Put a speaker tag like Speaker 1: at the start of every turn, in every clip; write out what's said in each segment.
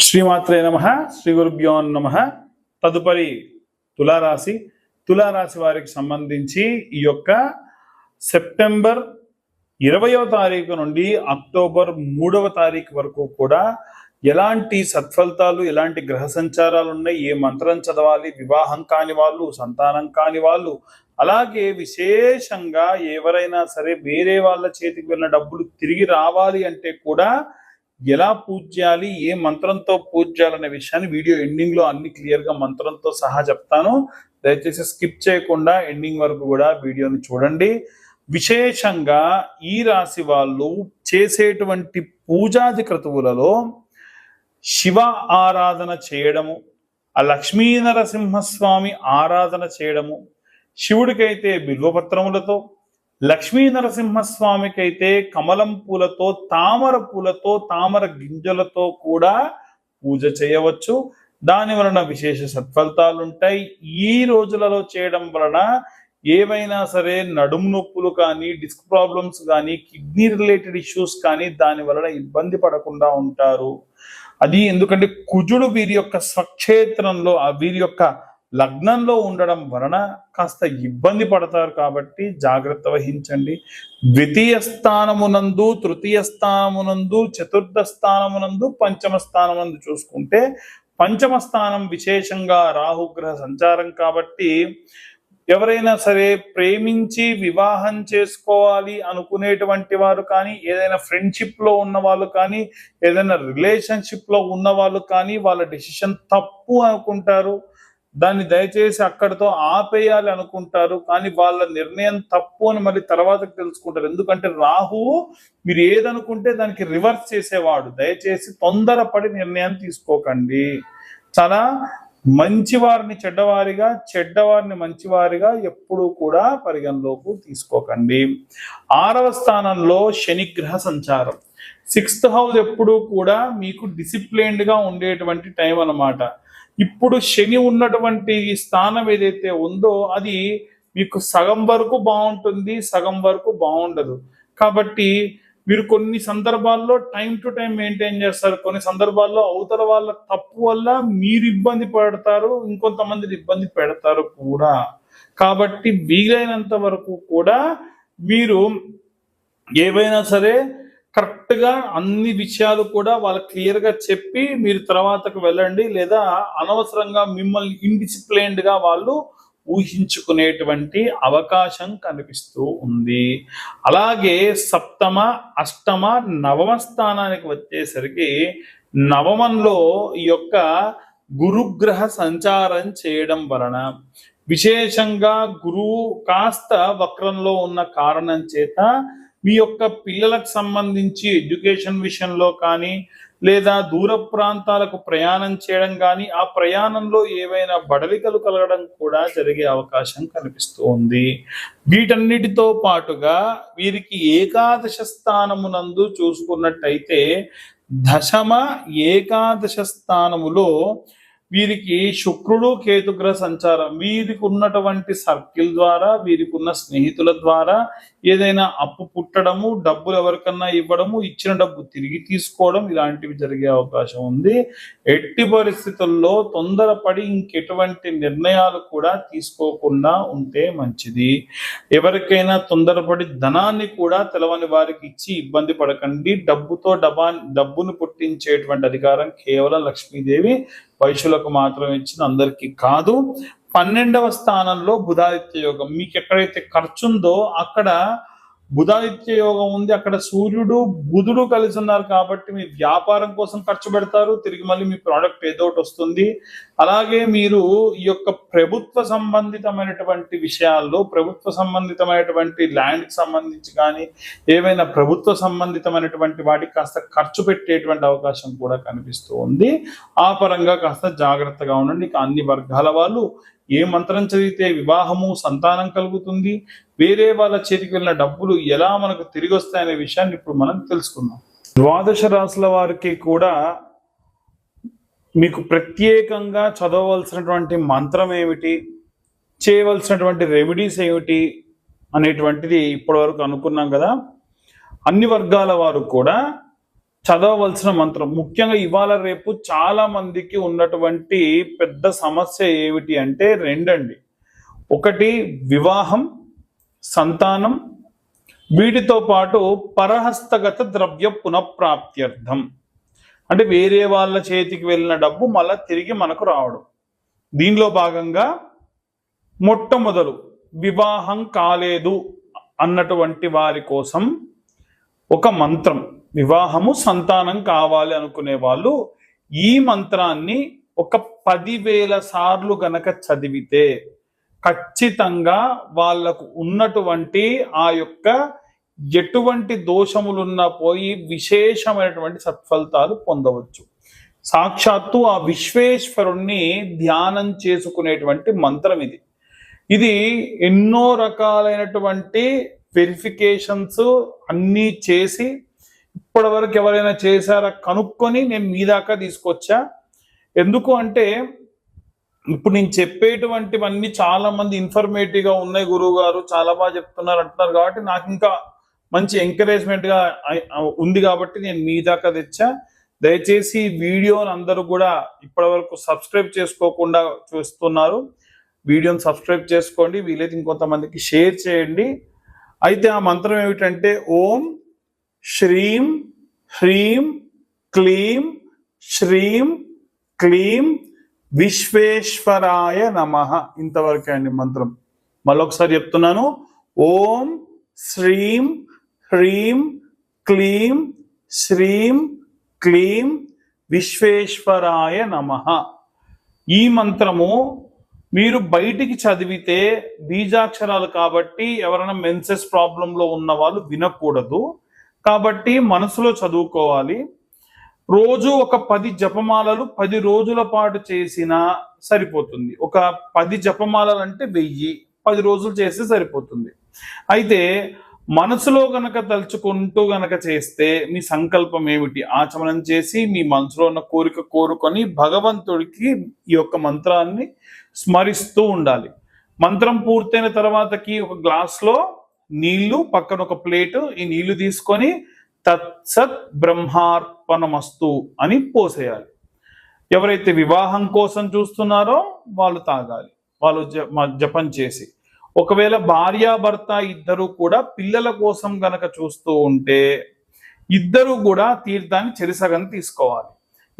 Speaker 1: శ్రీమాత్రే నమ శ్రీ గురుభ్యో నమ. తదుపరి తులారాశి. తులారాశి వారికి సంబంధించి ఈ యొక్క సెప్టెంబర్ ఇరవయో తారీఖు నుండి అక్టోబర్ మూడవ తారీఖు వరకు కూడా ఎలాంటి సత్ఫలితాలు ఎలాంటి గ్రహ సంచారాలు ఉన్నాయి ఏ మంత్రం చదవాలి వివాహం కాని వాళ్ళు సంతానం కాని వాళ్ళు అలాగే విశేషంగా ఎవరైనా సరే వేరే వాళ్ళ చేతికి వెళ్ళిన డబ్బులు తిరిగి రావాలి అంటే కూడా ఎలా పూజ చేయాలి ఏ మంత్రంతో పూజ చేయాలనే విషయాన్ని వీడియో ఎండింగ్లో అన్ని క్లియర్గా మంత్రంతో సహా చెప్తాను. దయచేసి స్కిప్ చేయకుండా ఎండింగ్ వరకు కూడా వీడియోని చూడండి. విశేషంగా ఈ రాశి వాళ్ళు చేసేటువంటి పూజాది క్రతువులలో శివ ఆరాధన చేయడము ఆ లక్ష్మీ నరసింహస్వామి ఆరాధన చేయడము శివుడికైతే బిల్వపత్రములతో లక్ష్మీ నరసింహస్వామికైతే కమలం పూలతో తామర పూలతో తామర గింజలతో కూడా పూజ చేయవచ్చు. దాని వలన విశేష సత్ఫలితాలు ఉంటాయి ఈ రోజులలో చేయడం వలన ఏవైనా సరే నడుము నొప్పులు కానీ డిస్క్ ప్రాబ్లమ్స్ కానీ కిడ్నీ రిలేటెడ్ ఇష్యూస్ కానీ దాని వలన ఇబ్బంది పడకుండా ఉంటారు. అది ఎందుకంటే కుజుడు వీరి యొక్క స్వక్షేత్రంలో ఆ వీరి యొక్క లగ్నంలో ఉండడం వలన కాస్త ఇబ్బంది పడతారు కాబట్టి జాగ్రత్త వహించండి. ద్వితీయ స్థానమునందు తృతీయ స్థానమునందు చతుర్థ స్థానమునందు పంచమ స్థానమునందు చూసుకుంటే పంచమ స్థానం విశేషంగా రాహుగ్రహ సంచారం కాబట్టి ఎవరైనా సరే ప్రేమించి వివాహం చేసుకోవాలి అనుకునేటువంటి వారు కానీ ఏదైనా ఫ్రెండ్షిప్లో ఉన్న వాళ్ళు కానీ ఏదైనా రిలేషన్షిప్లో ఉన్న వాళ్ళు కానీ వాళ్ళ డెసిషన్ తప్పు అనుకుంటారు. దాన్ని దయచేసి అక్కడితో ఆపేయాలి అనుకుంటారు కానీ వాళ్ళ నిర్ణయం తప్పు అని మళ్ళీ తర్వాత తెలుసుకుంటారు. ఎందుకంటే రాహువు మీరు ఏదనుకుంటే దానికి రివర్స్ చేసేవాడు. దయచేసి తొందరపడి నిర్ణయం తీసుకోకండి. చాలా మంచివారిని చెడ్డవారిగా చెడ్డవారిని మంచివారిగా ఎప్పుడూ కూడా పరిగణలోకి తీసుకోకండి. ఆరవ స్థానంలో శనిగ్రహ సంచారం. సిక్స్త్ హౌస్ ఎప్పుడూ కూడా మీకు డిసిప్లైన్డ్గా ఉండేటువంటి టైం అన్నమాట. ఇప్పుడు శని ఉన్నటువంటి ఈ స్థానం ఏదైతే ఉందో అది మీకు సగం వరకు బాగుంటుంది సగం వరకు బాగుండదు. కాబట్టి మీరు కొన్ని సందర్భాల్లో టైం టు టైం మెయింటైన్ చేస్తారు. కొన్ని సందర్భాల్లో అవతల వాళ్ళ తప్పు వల్ల మీరు ఇబ్బంది పడతారు ఇంకొంతమంది ఇబ్బంది పెడతారు కూడా. కాబట్టి వీలైనంత వరకు కూడా మీరు ఏవైనా సరే కరెక్ట్గా అన్ని విషయాలు కూడా వాళ్ళకి క్లియర్గా చెప్పి మీరు తర్వాతకు వెళ్ళండి లేదా అనవసరంగా మిమ్మల్ని ఇండిసిప్లైన్డ్గా వాళ్ళు ఊహించుకునేటువంటి అవకాశం కనిపిస్తూ ఉంది. అలాగే సప్తమ అష్టమ నవమ స్థానానికి వచ్చేసరికి నవమంలో ఈ యొక్క గురుగ్రహ సంచారం చేయడం వలన విశేషంగా గురువు కాస్త వక్రంలో ఉన్న కారణం చేత మీ యొక్క పిల్లలకు సంబంధించి ఎడ్యుకేషన్ విషయంలో కానీ లేదా దూర ప్రాంతాలకు ప్రయాణం చేయడం కానీ ఆ ప్రయాణంలో ఏవైనా బడలికలు కలగడం కూడా జరిగే అవకాశం కనిపిస్తూ ఉంది. వీటన్నిటితో పాటుగా వీరికి ఏకాదశ స్థానమునందు చూసుకున్నట్టయితే దశమ ఏకాదశ స్థానములో వీరికి శుక్రుడు కేతుగ్రహ సంచారం. వీరికి ఉన్నటువంటి సర్కిల్ ద్వారా వీరికి ఉన్న స్నేహితుల ద్వారా ఏదైనా అప్పు పుట్టడము డబ్బులు ఎవరికన్నా ఇవ్వడము ఇచ్చిన డబ్బు తిరిగి తీసుకోవడం ఇలాంటివి జరిగే అవకాశం ఉంది. ఎట్టి పరిస్థితుల్లో తొందరపడి ఇంకెటువంటి నిర్ణయాలు కూడా తీసుకోకుండా ఉంటే మంచిది. ఎవరికైనా తొందరపడి ధనాన్ని కూడా తెలవని వారికి ఇచ్చి ఇబ్బంది పడకండి. డబ్బుతో డబా డబ్బును పుట్టించేటువంటి అధికారం కేవలం లక్ష్మీదేవి వైశ్యులకు మాత్రం ఇచ్చిన అందరికీ కాదు. పన్నెండవ స్థానంలో బుధాదిత్య యోగం. మీకు ఎక్కడైతే ఖర్చు ఉందో అక్కడ బుధాదిత్య యోగం ఉంది అక్కడ సూర్యుడు బుధుడు కలిసి ఉన్నారు కాబట్టి మీ వ్యాపారం కోసం ఖర్చు పెడతారు తిరిగి మళ్ళీ మీ ప్రోడక్ట్ ఏదో ఒకటి వస్తుంది. అలాగే మీరు ఈ యొక్క ప్రభుత్వ సంబంధితమైనటువంటి విషయాల్లో ప్రభుత్వ సంబంధితమైనటువంటి ల్యాండ్కి సంబంధించి కానీ ఏవైనా ప్రభుత్వ సంబంధితమైనటువంటి వాటికి కాస్త ఖర్చు పెట్టేటువంటి అవకాశం కూడా కనిపిస్తూ ఉంది. ఆ పరంగా కాస్త జాగ్రత్తగా ఉండండి. అన్ని వర్గాల వాళ్ళు ఏ మంత్రం చదివితే వివాహము సంతానం కలుగుతుంది? వేరే వాళ్ళ చేతికి వెళ్ళిన డబ్బులు ఎలా మనకు తిరిగి వస్తాయనే విషయాన్ని ఇప్పుడు మనం తెలుసుకుందాం. ద్వాదశ రాశుల వారికి కూడా మీకు ప్రత్యేకంగా చదవవలసినటువంటి మంత్రం ఏమిటి? చేయవలసినటువంటి రెమెడీస్ ఏమిటి? అనేటువంటిది ఇప్పటివరకు అనుకున్నాం కదా. అన్ని వర్గాల వారు కూడా చదవవలసిన మంత్రం. ముఖ్యంగా ఇవాళ రేపు చాలా మందికి ఉన్నటువంటి పెద్ద సమస్య ఏమిటి అంటే రెండండి. ఒకటి వివాహం సంతానం వీటితో పాటు పరహస్తగత ద్రవ్య పునఃప్రాప్త్యర్థం. అంటే వేరే వాళ్ళ చేతికి వెళ్ళిన డబ్బు మళ్ళా తిరిగి మనకు రావడం. దీనిలో భాగంగా మొట్టమొదలు వివాహం కాలేదు అన్నటువంటి వారి కోసం ఒక మంత్రం. వివాహము సంతానం కావాలి అనుకునే వాళ్ళు ఈ మంత్రాన్ని ఒక పదివేల సార్లు గనక చదివితే ఖచ్చితంగా వాళ్ళకు ఉన్నటువంటి ఆ యొక్క ఎటువంటి దోషములున్నా పోయి విశేషమైనటువంటి సత్ఫలితాలు పొందవచ్చు. సాక్షాత్తు ఆ విశ్వేశ్వరుణ్ణి ధ్యానం చేసుకునేటువంటి మంత్రం ఇది. ఇది ఎన్నో రకాలైనటువంటి వెరిఫికేషన్స్ అన్నీ చేసి ఇప్పటి వరకు ఎవరైనా చేశారా కనుక్కొని నేను మీ దాకా తీసుకొచ్చా? ఎందుకు అంటే ఇప్పుడు నేను చెప్పేటువంటివన్నీ చాలా మంది ఇన్ఫర్మేటివ్గా ఉన్నాయి గురువు గారు చాలా బాగా చెప్తున్నారు అంటున్నారు కాబట్టి నాకు ఇంకా మంచి ఎంకరేజ్మెంట్గా ఉంది కాబట్టి నేను మీ దాకా తెచ్చా. దయచేసి వీడియోని అందరూ కూడా ఇప్పటివరకు సబ్స్క్రైబ్ చేసుకోకుండా చూస్తున్నారు. వీడియోని సబ్స్క్రైబ్ చేసుకోండి. వీలైతే ఇంకొంతమందికి షేర్ చేయండి. అయితే ఆ మంత్రం ఏమిటంటే ఓం శ్రీం హ్రీం క్లీం శ్రీం క్లీం విశ్వేశ్వరాయ నమ. ఇంతవరకే అండి మంత్రం. మళ్ళొకసారి చెప్తున్నాను. ఓం శ్రీం హ్రీం క్లీం శ్రీం క్లీం విశ్వేశ్వరాయ నమ. ఈ మంత్రము మీరు బయటికి చదివితే బీజాక్షరాలు కాబట్టి ఎవరైనా మెన్సెస్ ప్రాబ్లంలో ఉన్న వాళ్ళు వినకూడదు. కాబట్టి మనసులో చదువుకోవాలి. రోజు ఒక పది జపమాలలు పది రోజుల పాటు చేసినా సరిపోతుంది. ఒక పది జపమాలలు అంటే వెయ్యి పది రోజులు చేస్తే సరిపోతుంది. అయితే మనసులో గనక తలుచుకుంటూ గనక చేస్తే మీ సంకల్పం ఏమిటి? ఆచమనం చేసి మీ మనసులో ఉన్న కోరిక కోరుకొని భగవంతుడికి ఈ యొక్క మంత్రాన్ని స్మరిస్తూ ఉండాలి. మంత్రం పూర్తయిన తర్వాతకి ఒక గ్లాస్లో నీళ్ళు పక్కన ఒక ప్లేటు ఈ నీళ్ళు తీసుకొని తత్సత్ బ్రహ్మార్పణమస్తు అని పోసేయాలి. ఎవరైతే వివాహం కోసం చూస్తున్నారో వాళ్ళు తాగాలి. వాళ్ళు మ- జపం చేసి. ఒకవేళ భార్యాభర్త ఇద్దరు కూడా పిల్లల కోసం గనక చూస్తూ ఉంటే ఇద్దరు కూడా తీర్థాన్ని చెరిసగం తీసుకోవాలి.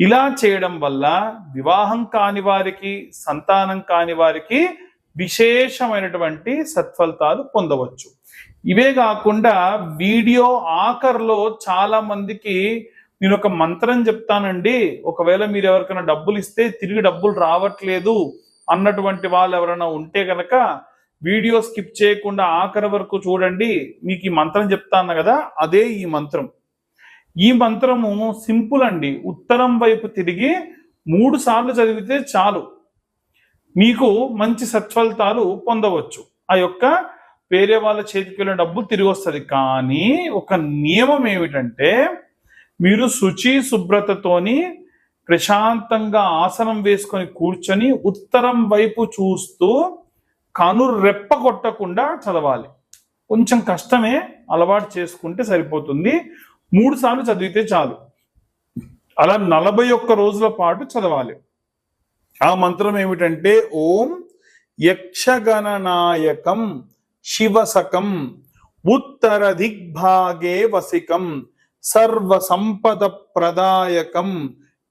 Speaker 1: ఇలా చేయడం వల్ల వివాహం కాని వారికి సంతానం కాని వారికి విశేషమైనటువంటి సత్ఫలితాలు పొందవచ్చు. ఇవే కాకుండా వీడియో ఆఖర్లో చాలా మందికి నేను ఒక మంత్రం చెప్తానండి. ఒకవేళ మీరు ఎవరికైనా డబ్బులు ఇస్తే తిరిగి డబ్బులు రావట్లేదు అన్నటువంటి వాళ్ళు ఎవరైనా ఉంటే కనుక వీడియో స్కిప్ చేయకుండా ఆఖరి వరకు చూడండి. మీకు ఈ మంత్రం చెప్తాను కదా అదే ఈ మంత్రం. ఈ మంత్రము సింపుల్ అండి. ఉత్తరం వైపు తిరిగి మూడు సార్లు చదివితే చాలు. మీకు మంచి సత్ఫలితాలు పొందవచ్చు. ఆ యొక్క వేరే వాళ్ళ చేతికి వెళ్ళిన డబ్బు తిరిగి వస్తుంది. కానీ ఒక నియమం ఏమిటంటే మీరు శుచి శుభ్రతతోని ప్రశాంతంగా ఆసనం వేసుకొని కూర్చొని ఉత్తరం వైపు చూస్తూ కను రెప్ప కొట్టకుండా చదవాలి. కొంచెం కష్టమే అలవాటు చేసుకుంటే సరిపోతుంది. మూడు సార్లు చదివితే చాలు. అలా నలభై ఒక్క రోజుల పాటు చదవాలి. ఆ మంత్రం ఏమిటంటే ఓం యక్షగణనాయకం శివసకం ఉత్తర దిగ్భాగే వసికం సర్వ సంపద ప్రదాయకం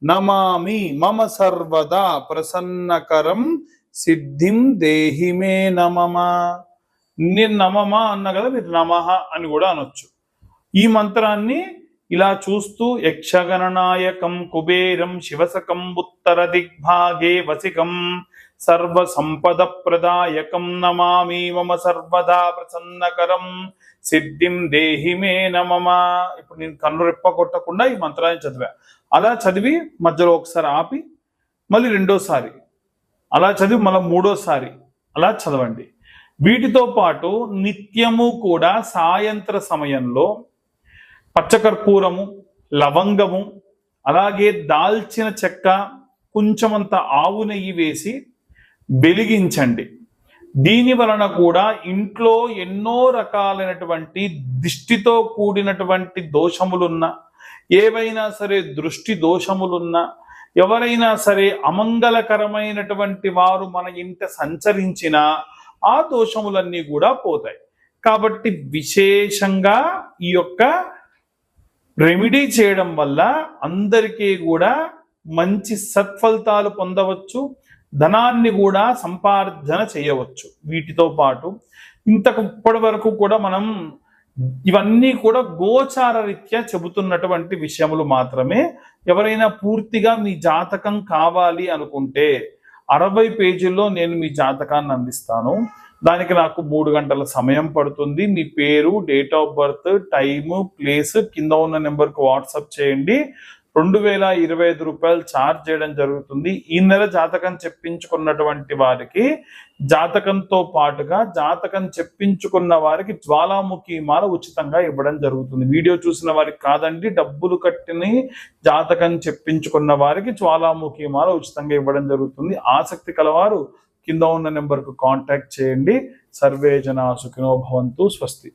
Speaker 1: నమామి మమ సర్వదా ప్రసన్నకరం సిద్ధిం దేహి మే నమమ నేను నమమా అన్న కదా మీరు నమః అని కూడా అనొచ్చు. ఈ మంత్రాన్ని ఇలా చూస్తూ యక్షగణనాయకం కుబేరం శివసకం ఉత్తర దిగ్భాగే వసికం సర్వ సంపద ప్రదాయకం నమామి మమ సర్వదా ప్రసన్నకరం సిద్ధిం దేహి మే నమమ. ఇప్పుడు నేను కన్ను రెప్ప కొట్టకుండా ఈ మంత్రాన్ని చదివా. అలా చదివి మధ్యలో ఒకసారి ఆపి మళ్ళీ రెండోసారి. అలా చదివి మళ్ళీ మూడోసారి. అలా చదవండి. వీటితో పాటు నిత్యము కూడా సాయంత్ర సమయంలో పచ్చకర్పూరము లవంగము అలాగే దాల్చిన చెక్క కొంచెమంత ఆవు నెయ్యి వేసి వెలిగించండి. దీని వలన కూడా ఇంట్లో ఎన్నో రకాలైనటువంటి దిష్టితో కూడినటువంటి దోషములున్న ఏవైనా సరే దృష్టి దోషములున్నా ఎవరైనా సరే అమంగళకరమైనటువంటి వారు మన ఇంట సంచరించినా ఆ దోషములన్నీ కూడా పోతాయి. కాబట్టి విశేషంగా ఈ యొక్క రెమెడీ చేయడం వల్ల అందరికీ కూడా మంచి సత్ఫలితాలు పొందవచ్చు ధనాన్ని కూడా సంపార్జన చేయవచ్చు. వీటితో పాటు ఇంతకు ఇప్పటి వరకు కూడా మనం ఇవన్నీ కూడా గోచార రీత్యా చెబుతున్నటువంటి విషయములు మాత్రమే. ఎవరైనా పూర్తిగా మీ జాతకం కావాలి అనుకుంటే అరవై పేజీల్లో నేను మీ జాతకాన్ని అందిస్తాను. దానికి నాకు మూడు గంటల సమయం పడుతుంది. మీ పేరు date of birth time place కింద ఉన్న నెంబర్కి వాట్సాప్ చేయండి. రెండు వేల ఇరవై ఐదు రూపాయలు ఛార్జ్ చేయడం జరుగుతుంది. ఈ నెల జాతకం చెప్పించుకున్నటువంటి వారికి జాతకంతో పాటుగా జాతకం చెప్పించుకున్న వారికి జ్వాలాముఖి మాల ఉచితంగా ఇవ్వడం జరుగుతుంది. వీడియో చూసిన వారికి కాదండి డబ్బులు కట్టిని జాతకం చెప్పించుకున్న వారికి జ్వాలాముఖి మాల ఉచితంగా ఇవ్వడం జరుగుతుంది. ఆసక్తి కలవారు కింద ఉన్న నెంబర్కు కాంటాక్ట్ చేయండి. సర్వే జనా సుఖినో భవంతు స్వస్తి.